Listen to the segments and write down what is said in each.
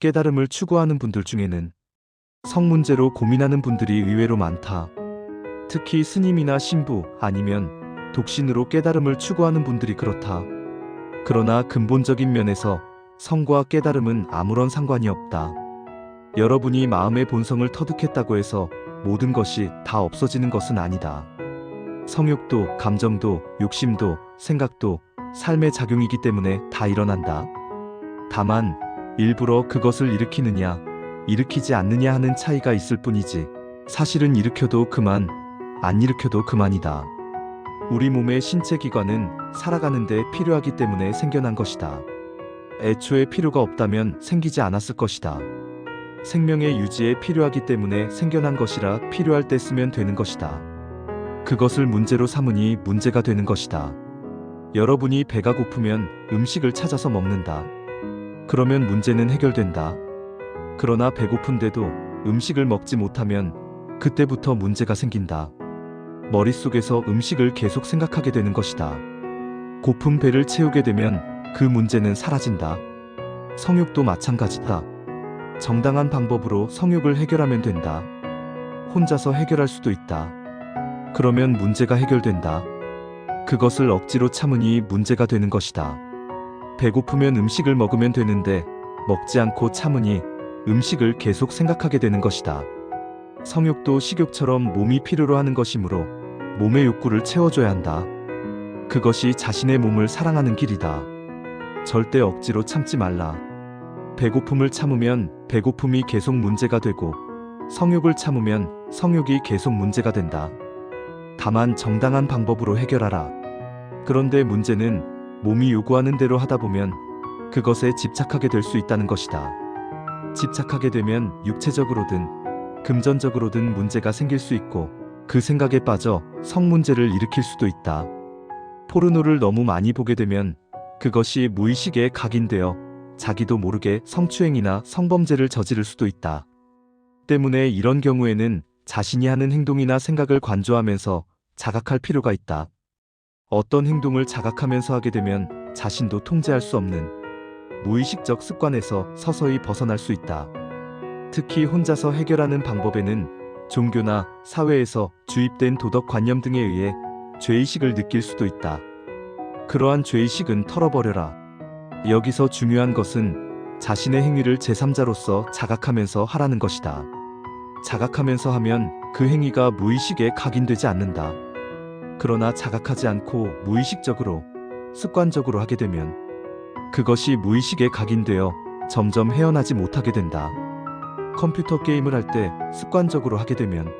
깨달음을 추구하는 분들 중에는 성 문제로 고민하는 분들이 의외로 많다. 특히 스님이나 신부 아니면 독신으로 깨달음을 추구하는 분들이 그렇다. 그러나 근본적인 면에서 성과 깨달음은 아무런 상관이 없다. 여러분이 마음의 본성을 터득했다고 해서 모든 것이 다 없어지는 것은 아니다. 성욕도, 감정도, 욕심도, 생각도 삶의 작용이기 때문에 다 일어난다. 다만 일부러 그것을 일으키느냐, 일으키지 않느냐 하는 차이가 있을 뿐이지. 사실은 일으켜도 그만, 안 일으켜도 그만이다. 우리 몸의 신체 기관은 살아가는데 필요하기 때문에 생겨난 것이다. 애초에 필요가 없다면 생기지 않았을 것이다. 생명의 유지에 필요하기 때문에 생겨난 것이라 필요할 때 쓰면 되는 것이다. 그것을 문제로 삼으니 문제가 되는 것이다. 여러분이 배가 고프면 음식을 찾아서 먹는다. 그러면 문제는 해결된다. 그러나 배고픈데도 음식을 먹지 못하면 그때부터 문제가 생긴다. 머릿속에서 음식을 계속 생각하게 되는 것이다. 고픈 배를 채우게 되면 그 문제는 사라진다. 성욕도 마찬가지다. 정당한 방법으로 성욕을 해결하면 된다. 혼자서 해결할 수도 있다. 그러면 문제가 해결된다. 그것을 억지로 참으니 문제가 되는 것이다. 배고프면 음식을 먹으면 되는데 먹지 않고 참으니 음식을 계속 생각하게 되는 것이다. 성욕도 식욕처럼 몸이 필요로 하는 것이므로 몸의 욕구를 채워줘야 한다. 그것이 자신의 몸을 사랑하는 길이다. 절대 억지로 참지 말라. 배고픔을 참으면 배고픔이 계속 문제가 되고 성욕을 참으면 성욕이 계속 문제가 된다. 다만 정당한 방법으로 해결하라. 그런데 문제는 몸이 요구하는 대로 하다 보면 그것에 집착하게 될 수 있다는 것이다. 집착하게 되면 육체적으로든 금전적으로든 문제가 생길 수 있고 그 생각에 빠져 성 문제를 일으킬 수도 있다. 포르노를 너무 많이 보게 되면 그것이 무의식에 각인되어 자기도 모르게 성추행이나 성범죄를 저지를 수도 있다. 때문에 이런 경우에는 자신이 하는 행동이나 생각을 관조하면서 자각할 필요가 있다. 어떤 행동을 자각하면서 하게 되면 자신도 통제할 수 없는 무의식적 습관에서 서서히 벗어날 수 있다. 특히 혼자서 해결하는 방법에는 종교나 사회에서 주입된 도덕 관념 등에 의해 죄의식을 느낄 수도 있다. 그러한 죄의식은 털어버려라. 여기서 중요한 것은 자신의 행위를 제3자로서 자각하면서 하라는 것이다. 자각하면서 하면 그 행위가 무의식에 각인되지 않는다. 그러나 자각하지 않고 무의식적으로, 습관적으로 하게 되면 그것이 무의식에 각인되어 점점 헤어나지 못하게 된다. 컴퓨터 게임을 할 때 습관적으로 하게 되면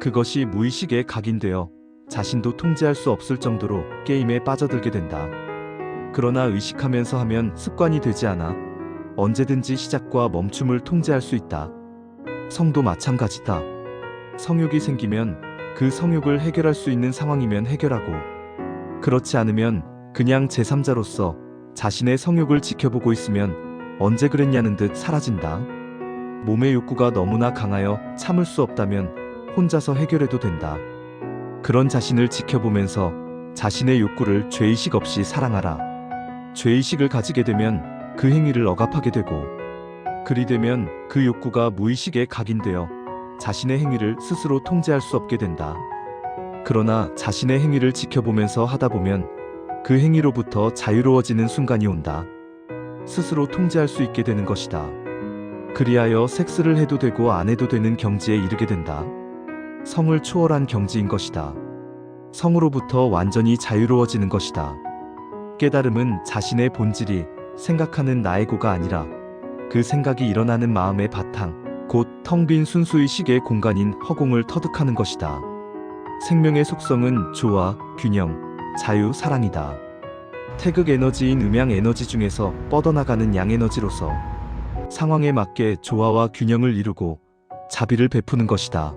그것이 무의식에 각인되어 자신도 통제할 수 없을 정도로 게임에 빠져들게 된다. 그러나 의식하면서 하면 습관이 되지 않아 언제든지 시작과 멈춤을 통제할 수 있다. 성도 마찬가지다. 성욕이 생기면 그 성욕을 해결할 수 있는 상황이면 해결하고 그렇지 않으면 그냥 제3자로서 자신의 성욕을 지켜보고 있으면 언제 그랬냐는 듯 사라진다. 몸의 욕구가 너무나 강하여 참을 수 없다면 혼자서 해결해도 된다. 그런 자신을 지켜보면서 자신의 욕구를 죄의식 없이 사랑하라. 죄의식을 가지게 되면 그 행위를 억압하게 되고 그리 되면 그 욕구가 무의식에 각인되어 자신의 행위를 스스로 통제할 수 없게 된다. 그러나 자신의 행위를 지켜보면서 하다 보면 그 행위로부터 자유로워지는 순간이 온다. 스스로 통제할 수 있게 되는 것이다. 그리하여 섹스를 해도 되고 안 해도 되는 경지에 이르게 된다. 성을 초월한 경지인 것이다. 성으로부터 완전히 자유로워지는 것이다. 깨달음은 자신의 본질이 생각하는 나에고가 아니라 그 생각이 일어나는 마음의 바탕, 곧 텅 빈 순수의식의 공간인 허공을 터득하는 것이다. 생명의 속성은 조화, 균형, 자유, 사랑이다. 태극 에너지인 음양 에너지 중에서 뻗어나가는 양 에너지로서 상황에 맞게 조화와 균형을 이루고 자비를 베푸는 것이다.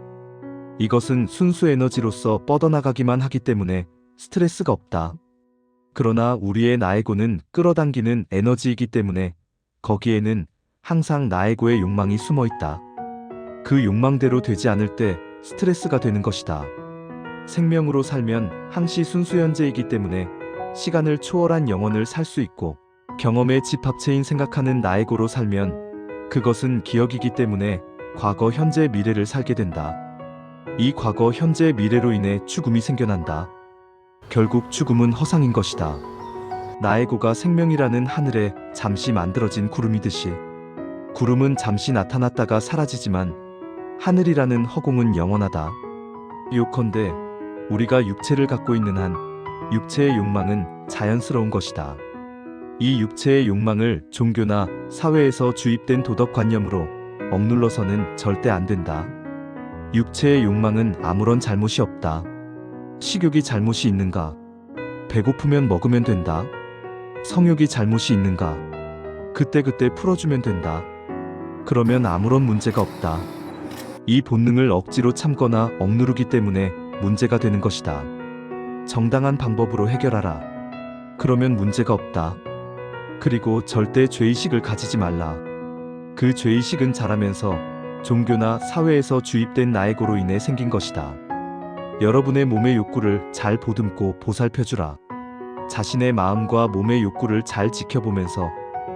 이것은 순수 에너지로서 뻗어나가기만 하기 때문에 스트레스가 없다. 그러나 우리의 나에고는 끌어당기는 에너지이기 때문에 거기에는 항상 나에고의 욕망이 숨어 있다. 그 욕망대로 되지 않을 때 스트레스가 되는 것이다. 생명으로 살면 항시 순수현재이기 때문에 시간을 초월한 영혼을 살 수 있고 경험의 집합체인 생각하는 나에고로 살면 그것은 기억이기 때문에 과거, 현재, 미래를 살게 된다. 이 과거, 현재, 미래로 인해 죽음이 생겨난다. 결국 죽음은 허상인 것이다. 나에고가 생명이라는 하늘에 잠시 만들어진 구름이듯이 구름은 잠시 나타났다가 사라지지만 하늘이라는 허공은 영원하다. 요컨대 우리가 육체를 갖고 있는 한 육체의 욕망은 자연스러운 것이다. 이 육체의 욕망을 종교나 사회에서 주입된 도덕관념으로 억눌러서는 절대 안 된다. 육체의 욕망은 아무런 잘못이 없다. 식욕이 잘못이 있는가? 배고프면 먹으면 된다. 성욕이 잘못이 있는가? 그때그때 풀어주면 된다. 그러면 아무런 문제가 없다. 이 본능을 억지로 참거나 억누르기 때문에 문제가 되는 것이다. 정당한 방법으로 해결하라. 그러면 문제가 없다. 그리고 절대 죄의식을 가지지 말라. 그 죄의식은 자라면서 종교나 사회에서 주입된 나에고로 인해 생긴 것이다. 여러분의 몸의 욕구를 잘 보듬고 보살펴주라. 자신의 마음과 몸의 욕구를 잘 지켜보면서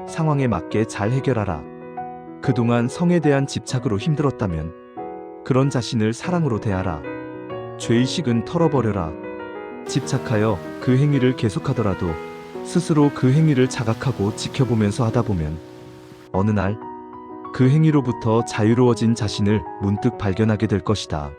상황에 맞게 잘 해결하라. 그동안 성에 대한 집착으로 힘들었다면 그런 자신을 사랑으로 대하라. 죄의식은 털어버려라. 집착하여 그 행위를 계속하더라도 스스로 그 행위를 자각하고 지켜보면서 하다 보면 어느 날 그 행위로부터 자유로워진 자신을 문득 발견하게 될 것이다.